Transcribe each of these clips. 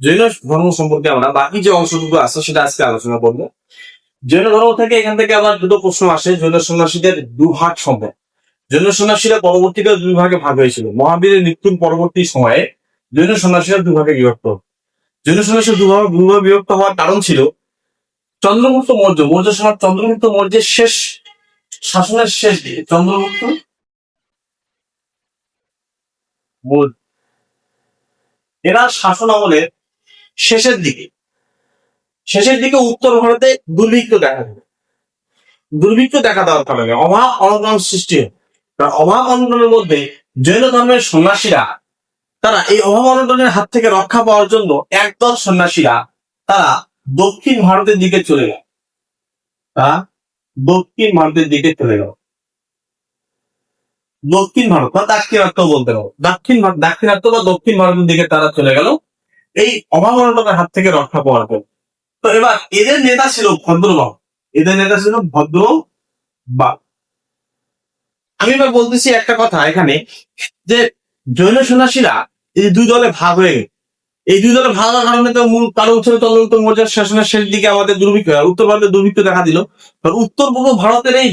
জৈন ধর্ম সম্পর্কে আমরা বাকি যে অংশটুকু আছে সেটা আজকে আলোচনা করব। জৈন ধর্ম থেকে এখান থেকে আবার দুটো প্রশ্ন আসে, জৈন সন্ন্যাসীদের দুভাগ সম্ভব। জৈন সন্ন্যাসীরা পরবর্তীকালে দুই ভাগে ভাগ হয়েছিল। মহাবীরের মৃত্যুর পরবর্তী সময়ে জৈন সন্ন্যাসীরা দুভাগে বিভক্ত। জৈন সন্ন্যাসী দুভাগে দুভাগে বিভক্ত হওয়ার কারণ ছিল চন্দ্রগুপ্ত মৌর্য। মৌর্য সমাজ চন্দ্রগুপ্ত মৌর্যের শেষ শাসনের শেষ দিয়ে চন্দ্রগুপ্ত এরা শাসন আমলের শেষের দিকে। শেষের দিকে উত্তর ভারতে দুর্ভিক্ষ দেখা দেবে। দুর্ভিক্ষ দেখা দেওয়ার কারণে অভাব অনটন সৃষ্টি কারণ অভাব অনটনের মধ্যে জৈন ধর্মের সন্ন্যাসীরা, তারা এই অভাব অনটনের হাত থেকে রক্ষা পাওয়ার জন্য একদল সন্ন্যাসীরা, তারা দক্ষিণ ভারতের দিকে চলে গেল তারা দক্ষিণ ভারতের দিকে চলে গেল দক্ষিণ ভারত বা দাক্ষিণাত্য বলতে পারো। দক্ষিণ দাক্ষিণাত্য বা দক্ষিণ ভারতের দিকে তারা চলে গেল। এই অভাব হাত থেকে রক্ষা পাওয়ার পর তো এবার এদের নেতা ছিল ভদ্রবাবু এদের নেতা ছিল ভদ্র বা আমি এবার বলতেছি একটা কথা এখানে, যে জৈন সন্ন্যাসীরা এই দুই দলে ভাগ হয়ে গেছে। এই দুই দলে ভাগ হওয়ার কারণে তো মূল কারণ ছিল তদন্ত মৌর্যের শাসনের শেষ দিকে আমাদের দুর্ভিক্ষ। উত্তর ভারতের দুর্ভিক্ষ দেখা দিল। উত্তর পূর্ব ভারতের এই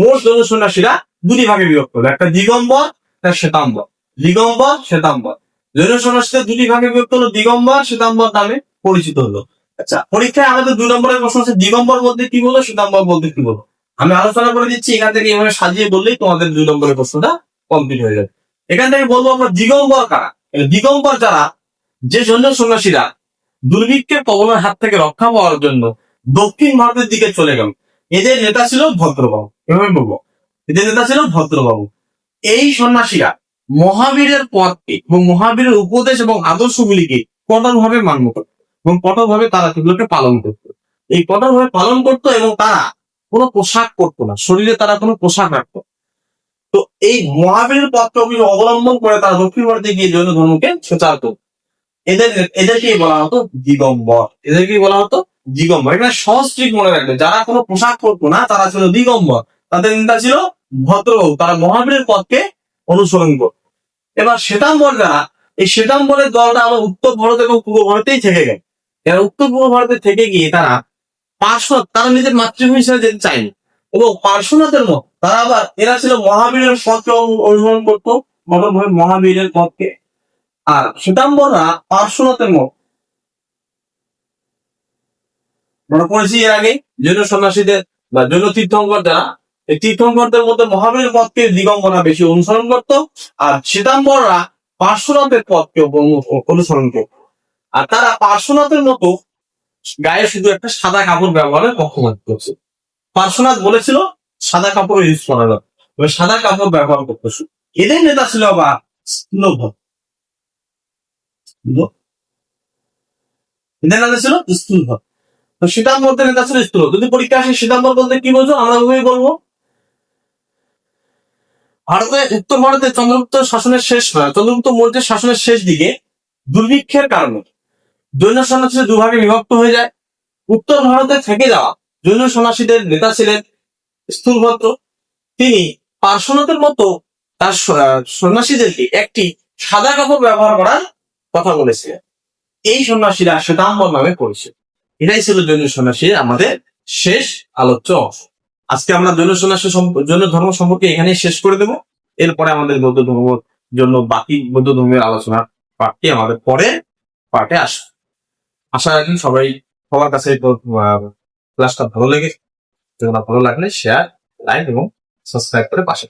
মোট জৈন সন্ন্যাসীরা দুটি ভাগে বিভক্ত। একটা দিগম্বর, একটা শ্বেতাম্বর। দিগম্বর, শ্বেতাম্বর। জৈন দুটি ভাগে বিভক্ত হলো দিগম্বর শ্বেতাম্বর নামে পরিচিত হলো। আচ্ছা পরীক্ষায় আমাদের দুই নম্বরের প্রশ্ন হচ্ছে দিগম্বর বলতে কি বলো শ্বেতাম্বর বলতে কি বলো আমি আলোচনা করে দিচ্ছি, এখান থেকে এভাবে সাজিয়ে বললেই তোমাদের দুই নম্বরের প্রশ্নটা কমপ্লিট হয়ে যাবে। এখান থেকে বলব আমরা দিগম্বর কারা? দিগম্বর যারা, যে জন্য সন্ন্যাসীরা দুর্ভিক্ষের কবলের হাত থেকে রক্ষা পাওয়ার জন্য দক্ষিণ ভারতের দিকে চলে গেল। এদের নেতা ছিল ভদ্রবাবু। এভাবে বলব। এদের নেতা ছিল ভদ্রবাবু। এই সন্ন্যাসীরা মহাবীরের পথকে এবং মহাবীরের উপদেশ এবং আদর্শগুলিকে কঠোরভাবে মান্য করত এবং কঠোরভাবে তারা সেগুলোকে পালন করত। এই কঠোরভাবে পালন করত এবং তারা কোনো পোশাক করতো না। শরীরে তারা কোনো পোশাক রাখতো। তো এই মহাবীরের পথকে অবলম্বন করে তারা দক্ষিণ ভারতে গিয়ে জৈন ধর্মকে প্রচার করত। এদের, এদেরকেই বলা হতো দিগম্বর। এদেরকেই বলা হতো দিগম্বর। এখানে সহস্ট্রিক মনে রাখবে। যারা কোনো পোশাক পরতো না, তারা ছিল দিগম্বর। তাদের নেতা ছিল ভদ্রবাবু তারা মহাবীরের পথকে অনুসরণ করত। এবার শ্বেতাম্বর যারা এই শ্বেতাম্বরের দলটা আমার উত্তর ভারত এবং পূর্ব ভারতেই থেকে গেল। এরা উত্তর পূর্ব ভারতে থেকে গিয়ে তারা পার্শ্বনাথ, তারা নিজের মাতৃভূমি হিসেবে যেতে চায়নি। এবং পার্শ্বনাথের মত, তারা আবার, এরা ছিল মহাবীরের পথকে অনু- অনুসরণ করতো মহাবীর মহাবীরের পথকে। আর শ্বেতাম্বররা পার্শ্বনাথের মত আমরা পড়েছি এর আগে জৈন সন্ন্যাসীদের বা জৈন তীর্থঙ্কর যারা তীর্থঙ্করদের মধ্যে মহাবীর পথকে দিগঙ্গনা বেশি অনুসরণ করত, আর শ্বেতাম্বররা পার্শ্বনাথের পথকে অনুসরণ করত। আর তারা পার্শ্বনাথের মতো গায়ে শুধু একটা সাদা কাপড় ব্যবহারের পক্ষপাত করছে। পার্শ্বনাথ বলেছিল, সাদা কাপড় ইউজ করার তবে সাদা কাপড় ব্যবহার করতেছে এদের নেতা ছিল স্থূলভদ্র এদের নেতা ছিল স্থূলভদ্র তো শ্বেতাম্বরদের নেতা ছিল স্থূল যদি পরীক্ষা আসে শ্বেতাম্বর বলতে কি বলছো আমরা ওই বলব। ভারতে উত্তর ভারতে চন্দ্রগুপ্ত শাসনের শেষ চন্দ্রগুপ্ত মৌর্যের শাসনের শেষ দিকে দুর্ভিক্ষের কারণে জৈন সন্ন্যাসী দুভাগে বিভক্ত হয়ে যায়। উত্তর ভারতে থেকে যাওয়া জৈন সন্ন্যাসীদের নেতা ছিলেন স্থূলভদ্র। তিনি পার্শ্বনাথের মতো তার সন্ন্যাসীদেরকে একটি সাদা কাপড় ব্যবহার করার কথা বলেছিলেন। এই সন্ন্যাসীরা শ্বেতাম্বর নামে পরিচিত। এটাই ছিল জৈন সন্ন্যাসীর আমাদের শেষ আলোচ্য অংশ। আজকে আমরা জৈন সন্ন্যাসী জৈন ধর্ম সম্পর্কে এখানে শেষ করে দেব। এরপরে আমাদের বৌদ্ধ ধর্ম জন্য বাকি বৌদ্ধ ধর্মের আলোচনার পাঠটি আমাদের পরে পাঠে আসবে। আশা রাখি সবাই সবার কাছে ক্লাসটা ভালো লেগে ভালো লাগলে শেয়ার লাইক এবং সাবস্ক্রাইব করে পাশে।